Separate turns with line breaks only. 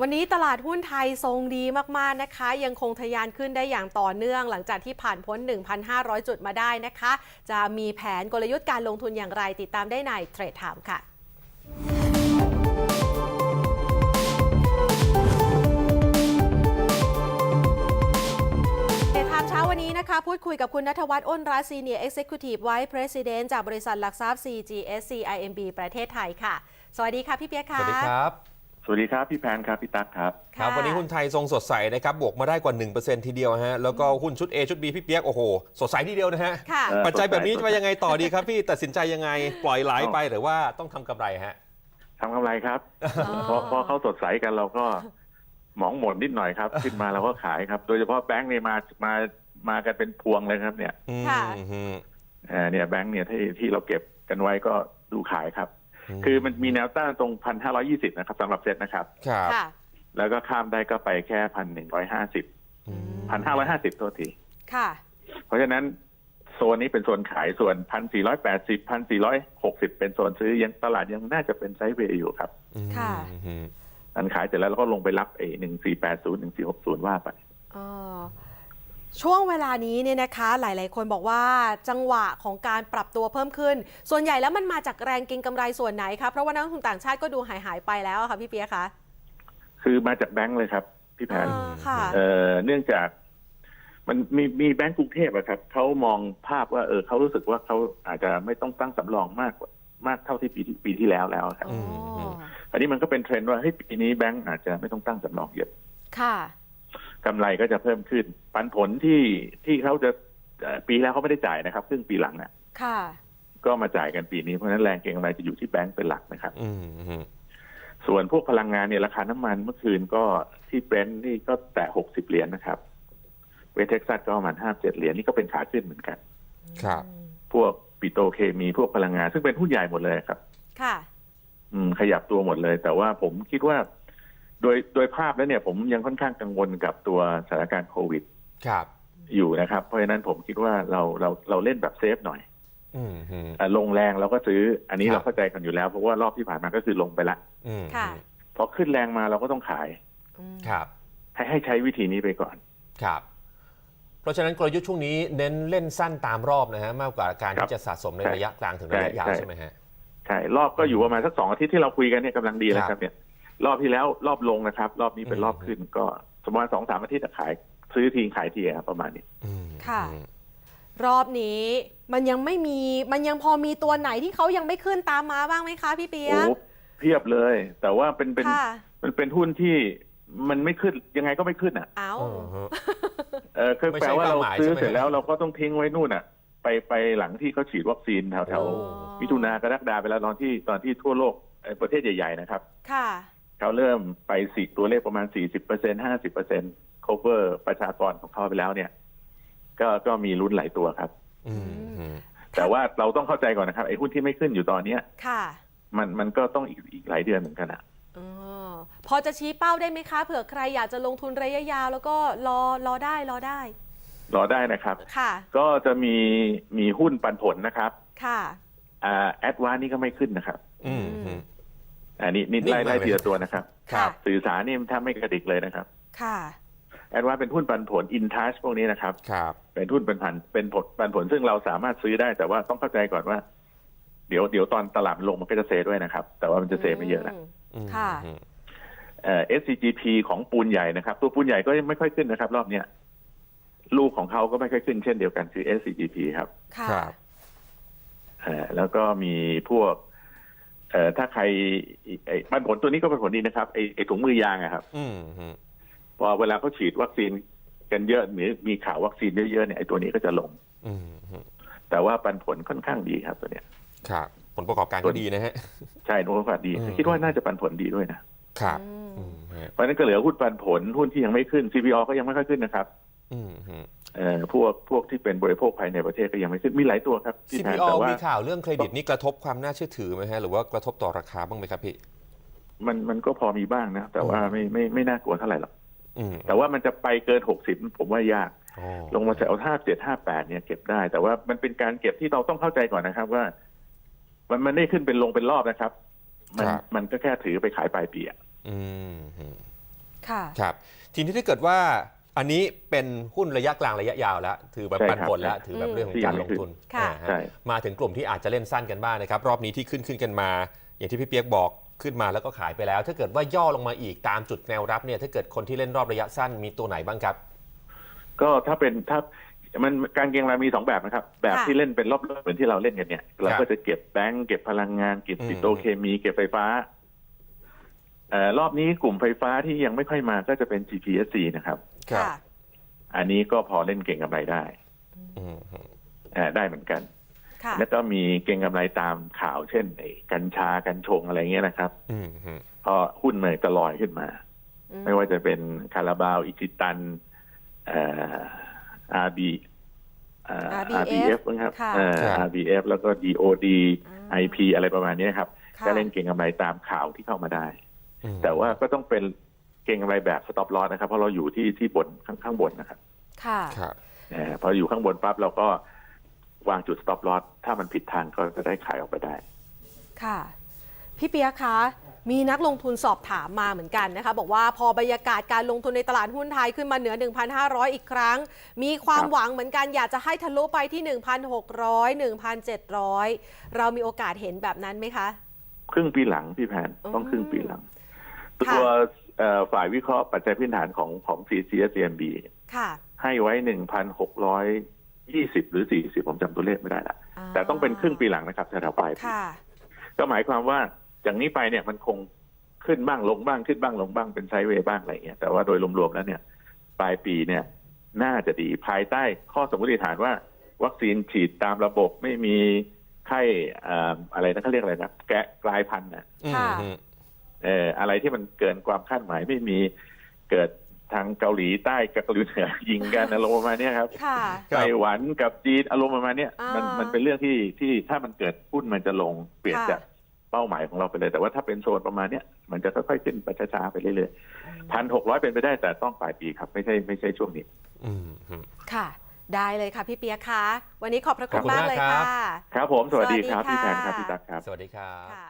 วันนี้ตลาดหุ้นไทยทรงดีมาก ๆ นะคะ ยังคงทะยานขึ้นได้อย่างต่อเนื่อง หลังจากที่ผ่านพ้น 1,500 จุดมาได้นะคะ จะมีแผนกลยุทธ์การลงทุนอย่างไรติดตามได้ในเทรดไทม์ค่ะ นนี้นะคะ พูดคุยกับคุณนัทวัฒน์อ้นรัตน์ Senior Executive Vice President จากบริษัทหลักทรัพย์ CGSC IMB ประเทศไทยค่ะ สวัสดีค่ะพี่เปียก
ส
ค่ะ
วัสดีครับ
สวัสดีครับ พี่แพนครับ พี่ตั๊กครับ
ครับ วันนี้หุ้นไทยทรงสดใสนะครับ บวกมาได้กว่า 1%ทีเดียวฮะ แล้วก็หุ้นชุด A ชุด B พี่เปียก โอ้โห สดใสทีเดียวนะฮะ
ค่ะ
เออ
ปัจจัยแบบนี้
สดใส
จะไปยังไงต่อดีครับพี่ ตัดสินใจยังไง ปล่อยไหลไปหรือว่าต้องทำกำไรฮะ
ทำกำไรครับ
อ๋อ
เพราะเพราะเขาสดใสกันเราก็หมองหมดนิดหน่อยครับ ขึ้นมาเราก็ขายครับ โดยเฉพาะแบงค์เนี่ยมามา มากันเป็นพวงเลยครับ เนี่ย
อืม
ค่ะ
อืม
เอ่อเนี่ยแบงค์เนี่ยที่ที่เราเก็บกันไว้ก็ดูขายครับ
อืม
คือมันมีแนวต้านตรงพันห้าร้อยี่สิบนะครับสำหรับเซ็ตนะครับ
ครับ
ค่ะ
แล้วก็ข้ามได้ก็ไปแค่พันหนึ่งร้อยห้าสิบ
อืม
พันห้าร้อยห้าสิบตัวที
ค่ะ
เพราะฉะนั้นโซนนี้เป็นโซนขายส่วนพันสี่ร้อยแปดสิบพันสี่ร้อยหกสิบเป็นโซนซื้อยังตลาดยังน่าจะเป็นไซด์เวย์อยู่ครับ
ค่ะ
อืม
อันขายเสร็จแล้วเราก็ลงไปรับเอหนึ่งสี่แปดศูนย์หนึ่งสี่หกศูนย์ว่าไป
เอ่อ ช่วงเวลานี้เนี่ยนะคะหลาย ๆ คนบอกว่าจังหวะของการปรับตัวเพิ่มขึ้น ส่วนใหญ่แล้วมันมาจากแรงเกิงกำไรส่วนไหนคะเพราะว่านักลงทุนต่างชาติก็ดูหายหายๆไปแล้วอะค่ะพี่เปียกคะ
คือมาจากแบงก์เลยครับพี่แผน
อ่าค่ะ
เอ่อเนื่องจาก มันมีมีแบงก์กรุงเทพอะครับเขามองภาพว่าเออเขารู้สึกว่าเขาอาจจะไม่ต้องตั้งสำรองมากกว่ามากเท่าที่ปีที่ปีที่แล้วแล้วครับ
อ๋อ
อันนี้มันก็เป็นเทรนด์ว่าเฮ้ยปีนี้แบงก์อาจจะไม่ต้องตั้งสำรองเยอะ
ค่ะ
กำไรก็จะเพิ่มขึ้น ปันผลที่ที่เขาจะเอ่อปีแล้วเขาไม่ได้จ่ายนะครับซึ่งปีหลังน่ะ
ค่ะ
ก็มาจ่ายกันปีนี้เพราะฉะนั้นแรงเก็งกำไรจะอยู่ที่แบงก์เป็นหลักนะครับ
อืมอืม
ส่วนพวกพลังงานเนี่ยราคาน้ำมันเมื่อคืนก็ที่เบรนท์นี่ก็แตะหกสิบเหรียญนะครับ เวสเท็กซัสก็ประมาณห้าเจ็ดเหรียญนี่ก็เป็นขาขึ้นเหมือนกัน
ครับ
พวกปิโตรเคมีพวกพลังงาน ซึ่งเป็นหุ้นใหญ่หมดเลยครับ
ค่ะ
อืม ขยับตัวหมดเลย แต่ว่าผมคิดว่า โดยโดยภาพแล้วเนี่ยผมยังค่อนข้างกังวลกับตัวสถานการณ์โควิด
ครับ
อยู่นะครับ เพราะฉะนั้นผมคิดว่าเราเราเราเล่นแบบเซฟหน่อย
อืมอืม
อะลงแรงเราก็ซื้อ อันนี้
ครับ
เราเข้าใจกันอยู่แล้วเพราะว่ารอบที่ผ่านมาก็คือลงไปละ
อืม
ค่ะ
พอขึ้นแรงมาเราก็ต้องขาย
อืม
ครับ
ให้ให้ใช้วิธีนี้ไปก่อน
ครับ เพราะฉะนั้นกลยุทธ์ช่วงนี้เน้นเล่นสั้นตามรอบนะฮะมากกว่าการ
ครับ
ที่จะสะสมใน
ใช่
ระยะกลางถึงระยะยาว
ใช่
ใช่ไหมฮะ
ใช่รอบก็อยู่ประมาณสักสองอาทิตย์ที่เราคุยกันเนี่ยกำลังดีเลย
ค
ค
รั
รับบเนี่ย รอบที่แล้วรอบลงนะครับ รอบนี้เป็น
อืม
รอบขึ้นก็สมมติว่าสองสามอาทิตย์อะขาย ซื้อทีขายทีครับประมาณนี้
อืม
ค่ะ
อืม
รอบนี้มันยังไม่มีมันยังพอมีตัวไหนที่เขายังไม่ขึ้นตามมาบ้างไหมคะพี่เปีย
โอ้
ก
เพียบเลย แต่ว่าเป็นเป็น
ค่ะ
มันเป็นหุ้นที่มันไม่ขึ้นยังไงก็ไม่ขึ้นอะ
เอ้า
อืมฮึ
เออคือ
ไม่
แป
ใช่
ลว่าเรา
เป้าหมาย
ซื้อ
ใช่ไหม
เสร็จแล้วเราก็ต้องทิ้งไว้นู่นอะ ไปไปหลังที่เขาฉีดวัคซีนแถวแถว
โอ้
มิถุนากรกฎาไปแล้วตอนที่ตอนที่ทั่วโลกเอ่อประเทศใหญ่ ๆ นะครับ
ค่ะ
เขาเริ่มไปสีตัวเลขประมาณ40เปอร์เซ็นห้าสิบเปอร์เซ็น cover ประชากรของเขาไปแล้วเนี่ย ก็ก็มีลุ้นหลายตัวครับ
อืมอืม
แต่ว่าเราต้องเข้าใจก่อนนะครับไอ้หุ้นที่ไม่ขึ้นอยู่ตอนเนี้ย
ค่ะ
มันมันก็ต้องอีกอีกหลายเดือนเหมือนกันอะ
ออพอจะชี้เป้าได้ไหมคะเผื่อใครอยากจะลงทุนระยะยาว แล้วก็รอรอได้รอได้
รอได้นะครับ
ค่ะ
ก็จะมีมีหุ้นปันผลนะครับ
ค่ะ
อ่าแอดวานนี่ก็ไม่ขึ้นนะครับ
อืม อืม
อันนี้นี่
นิ่ง
ไล่
มาก
ไล่
เลย
ทีละตัวนะครับ
ครับ
สื่อสารนี่ถ้าไม่กระดิกเลยนะครับ
ค่ะ
แอดวานเป็นหุ้นปันผลอินทัชพวกนี้นะครับ
ครับ
เป็นหุ้นเป็นพันเป็นผลปันผลซึ่งเราสามารถซื้อได้แต่ว่าต้องเข้าใจก่อนว่า เดี๋ยวเดี๋ยวตอนตลาดมันลงมันก็จะเซด้วยนะครับ แต่ว่ามันจะเซไม่เยอะนะ
อืม
ค่ะ
อืม
เอ่อ SCGP ของปูนใหญ่นะครับ ตัวปูนใหญ่ก็ยังไม่ค่อยขึ้นนะครับ รอบเนี้ยลูกของเขาก็ไม่ค่อยขึ้นเช่นเดียวกันคือ SCGP ครับ
ค่ะ
ครับ
เอ่อแล้วก็มีพวก เอ่อถ้าใครไอ้ปันผลตัวนี้ก็เป็นผลดีนะครับไอ้ไอ้ถุงมือยางอะครับ
อืมอืม
พอเวลาเขาฉีดวัคซีนกันเยอะหรือมีข่าววัคซีนเยอะๆเนี่ยไอ้ตัวนี้ก็จะลง
อืมอืม
แต่ว่าปันผลค่อนข้างดีครับตัวเนี้ย
ครับผลประกอบการก็ดีนะฮะ
ใช่โน้ตดี
อืม
คิดว่าน่าจะปันผลดีด้วยนะ
ครับ
อืม
อืมฮะ
เพราะฉะนั้นก็เหลือหุ้นปันผลหุ้นที่ยังไม่ขึ้น CPO ก็ยังไม่ค่อยขึ้นนะครับ
อืมอืม
เอ่อ พวกพวกที่เป็นบริโภคภายในประเทศก็ยังไม่ขึ้นมีหลายตัวครับที่แทน
CPO
แต่ว่า
มีข่าวเรื่องเครดิตนี่กระทบความน่าเชื่อถือไหมฮะหรือว่ากระทบต่อราคาบ้างไหมครับพี่
มันมันก็พอมีบ้างนะ แต่ว่าไม่ไม่ไม่น่ากลัวเท่าไหร่หรอก
อืม
แต่ว่ามันจะไปเกินหกสิบผมว่ายาก
โอ้
ลงมาแถวห้าเจ็ดห้าแปดเนี่ยเก็บได้ แต่ว่ามันเป็นการเก็บที่เราต้องเข้าใจก่อนนะครับว่า มันมันไม่ขึ้นเป็นลงเป็นรอบนะครับ มันมันก็แค่ถือไปขายปลายปีอะ
อืมอืม
ค่ะ
ครับ ทีนี้ถ้าเกิดว่า อันนี้เป็นหุ้นระยะกลางระยะยาวแล้วถือแบบปันผลแล้วถือแบบเรื่องของการลงทุน
ค่ะ
อ่าฮะ
ใช่
มาถึงกลุ่มที่อาจจะเล่นสั้นกันบ้างนะครับ รอบนี้ที่ขึ้นขึ้นกันมา อย่างที่พี่เปียกบอกขึ้นมาแล้วก็ขายไปแล้ว ถ้าเกิดว่าย่อลงมาอีกตามจุดแนวรับเนี่ยถ้าเกิดคนที่เล่นรอบระยะสั้นมีตัวไหนบ้างครับ
ก็ถ้าเป็นถ้ามันการเก็งกำไรมีสองแบบนะครับ แบบ
ค่ะ
ที่เล่นเป็นรอบๆเหมือนที่เราเล่นกันเนี่ยเรา
ครั
ก็
บ
จะเก็บแบงก์เก็บพลังงานเก็บ
อืม
ปิโตรเคมี เก็บไฟฟ้าเอ่อรอบนี้กลุ่มไฟฟ้าที่ยังไม่ค่อยมาก็จะเป็น GPSC นะครับ
ครับ
ค่ะ
อันนี้ก็พอเล่นเก่งกำไรได้
อืม
เอ่อได้เหมือนกัน
ค่ะ
แล้วก็มีเก่งกำไรตามข่าวเช่นไอ้กัญชากัญชงอะไรเงี้ยนะครับ
อืมอืม
พอหุ้นมันจะลอยขึ้นมา
อื
ไม่ว่าจะเป็นคาราบาว อิจิตันเอ่อ RB เอ่อ
RBF
RBF นะครับ
ค่ะ
เอ่อ RBF แล้วก็ DOD
อ่า
IP อะไรประมาณนี้ครับ
ค่ะ
ก็เล่นเก่งกำไรตามข่าวที่เข้ามาได้
อืม
แต่ว่าก็ต้องเป็น เก่งกำไรแบบ stop loss นะครับ เพราะเราอยู่ที่ที่บนข้างข้างบนนะครับ
ค่ะ
ครับ
เอ่อพออยู่ข้างบนปั๊บเราก็วางจุด stop loss ถ้ามันผิดทางก็จะได้ขายออกไปได้
ค่ะ พี่เปียกคะ มีนักลงทุนสอบถามมาเหมือนกันนะคะ บอกว่าพอบรรยากาศการลงทุนในตลาดหุ้นไทยขึ้นมาเหนือ 1,500 อีกครั้ง มีความ
ครับ
หวังเหมือนกันอยากจะให้ทะลุไปที่ 1,600 1,700 เรามีโอกาสเห็นแบบนั้นไหมคะ
ครึ่งปีหลังพี่แพน
อืม
ต้องครึ่งปีหลัง
ค่ะ
ตัวเอ่อ ฝ่ายวิเคราะห์ปัจจัยพื้นฐานของของ CCSMB
ค่ะ
ให้ไว้หนึ่งพันหกร้อยยี่สิบหรือสี่สิบผมจำตัวเลขไม่ได้ละ
อ่า
แต่ต้องเป็นครึ่งปีหลังนะครับแถวๆปลายปี
ค่ะ
ก็หมายความว่าจากนี้ไปเนี่ยมันคงขึ้นบ้างลงบ้างขึ้นบ้างลงบ้างเป็นไซด์เวย์บ้างอะไรเงี้ยแต่ว่าโดยรวมๆแล้วเนี่ย ปลายปีเนี่ย น่าจะดีภายใต้ข้อสมมติฐานว่า วัคซีนฉีดตามระบบไม่มีไข้เอ่ออะไรนะเขาเรียกอะไรนะแกะกลายพันธุ์นะ
อืม
ค่ะ
อืม
เอ่ออะไรที่มันเกินความคาดหมายไม่มีเกิดทางเกาหลีใต้กับเกาหลีเหนือยิงกันอารมณ์ประมาณเนี้ยครับ
ค่ะ
ครับ
ไต้หวันกับจีนอารมณ์ประมาณเนี้ย
อ่ามั
มันมันเป็นเรื่องที่ที่ถ้ามันเกิดหุ้นมันจะลงเปลี่ยน
ค่ะ
จากเป้าหมายของเราไปเลยแต่ว่าถ้าเป็นโซนประมาณเนี้ยมันจะค่อยๆขึ้นไปช้าๆไปเรื่อยๆพันหกร้อยเป็นไปได้แต่ต้องปลายปีครับ ไม่ใช่ไม่ใช่ช่วงนี้
อืมอืม
ค่ะ ได้เลยค่ะพี่เปียกคะวันนี้ขอบพระคุณ
ขอบคุณ
มาก
มาก
เลย
ครับ
ค่ะ
ครับผมสวัสดีครับ
สวัสดี
พี่แพน
ค่ะ
ครับพี่ตั๊กครับ
สวัสดีครับ
ค่ะ